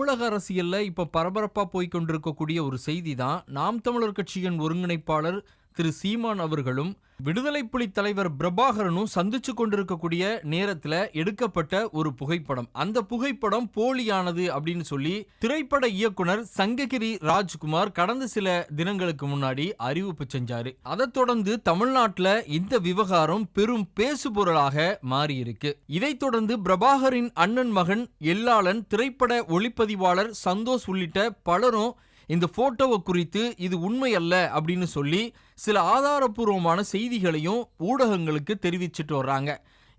தமிழக அரசியல்ல இப்ப பரபரப்பா போய்கொண்டிருக்கக்கூடிய ஒரு செய்தி தான் நாம் தமிழர் கட்சியின் ஒருங்கிணைப்பாளர் திரு சீமான் அவர்களும் விடுதலை புலி தலைவர் பிரபாகரனும் சந்திச்சு கொண்டிருக்கக்கூடிய நேரத்துல எடுக்கப்பட்ட ஒரு புகைப்படம். அந்த புகைப்படம் போலியானது அப்படின்னு சொல்லி திரைப்பட இயக்குனர் சங்ககிரி ராஜ்குமார் கடந்த சில தினங்களுக்கு முன்னாடி அறிவிப்பு செஞ்சாரு. அதை தொடர்ந்து தமிழ்நாட்டுல இந்த விவகாரம் பெரும் பேசுபொருளாக மாறியிருக்கு. இதைத் தொடர்ந்து பிரபாகரின் அண்ணன் மகன் எல்லாளன் திரைப்பட ஒளிப்பதிவாளர் சந்தோஷ் உள்ளிட்ட பலரும் இந்த போட்டோவை குறித்து இது உண்மை அல்ல அப்படின்னு சொல்லி சில ஆதாரப்பூர்வமான செய்திகளையும் ஊடகங்களுக்கு தெரிவிச்சிட்டு வர்றாங்க.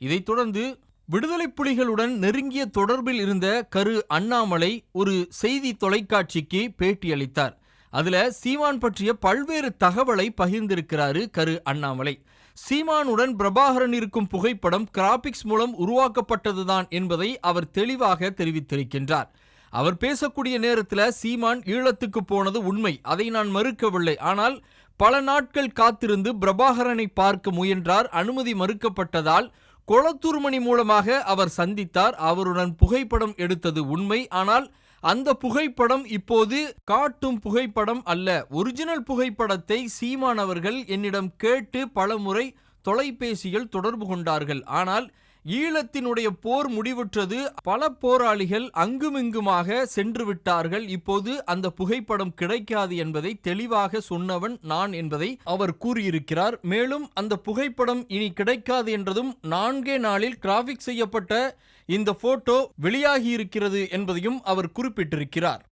இதைத் தொடர்ந்து விடுதலை புலிகளுடன் நெருங்கிய தொடர்பில் இருந்த கரு அண்ணாமலை ஒரு செய்தி தொலைக்காட்சிக்கு பேட்டியளித்தார் அதுல சீமான் பற்றிய பல்வேறு தகவலை பகிர்ந்திருக்கிறாரு கரு அண்ணாமலை. சீமானுடன் பிரபாகரன் இருக்கும் புகைப்படம் கிராபிக்ஸ் மூலம் உருவாக்கப்பட்டதுதான் என்பதை அவர் தெளிவாக தெரிவித்திருக்கின்றார். அவர் பேசக்கூடிய நேரத்தில் சீமான் ஈழத்துக்கு போனது உண்மை. அதை நான் மறுக்கவில்லை. ஆனால் பல நாட்கள் காத்திருந்து பிரபாகரனை பார்க்க முயன்றார். அனுமதி மறுக்கப்பட்டதால் கொளத்தூர்மணி மூலமாக அவர் சந்தித்தார். அவருடன் புகைப்படம் எடுத்தது உண்மை. ஆனால் அந்த புகைப்படம் இப்போது காட்டும் புகைப்படம் அல்ல. ஒரிஜினல் புகைப்படத்தை சீமான் அவர்கள் என்னிடம் கேட்டு பலமுறை தொலைபேசியில் தொடர்பு கொண்டார்கள். ஆனால் ஈழத்தினுடைய போர் முடிவுற்றது. பல போராளிகள் அங்குமிங்குமாக சென்று விட்டார்கள் இப்போது அந்த புகைப்படம் கிடைக்காது என்பதை தெளிவாக சொன்னவன் நான் என்பதை அவர் கூறியிருக்கிறார். மேலும் அந்த புகைப்படம் இனி கிடைக்காது என்றதும் நான்கே நாளில் கிராபிக் செய்யப்பட்ட இந்த போட்டோ வெளியாகி இருக்கிறது என்பதையும் அவர் குறிப்பிட்டிருக்கிறார்.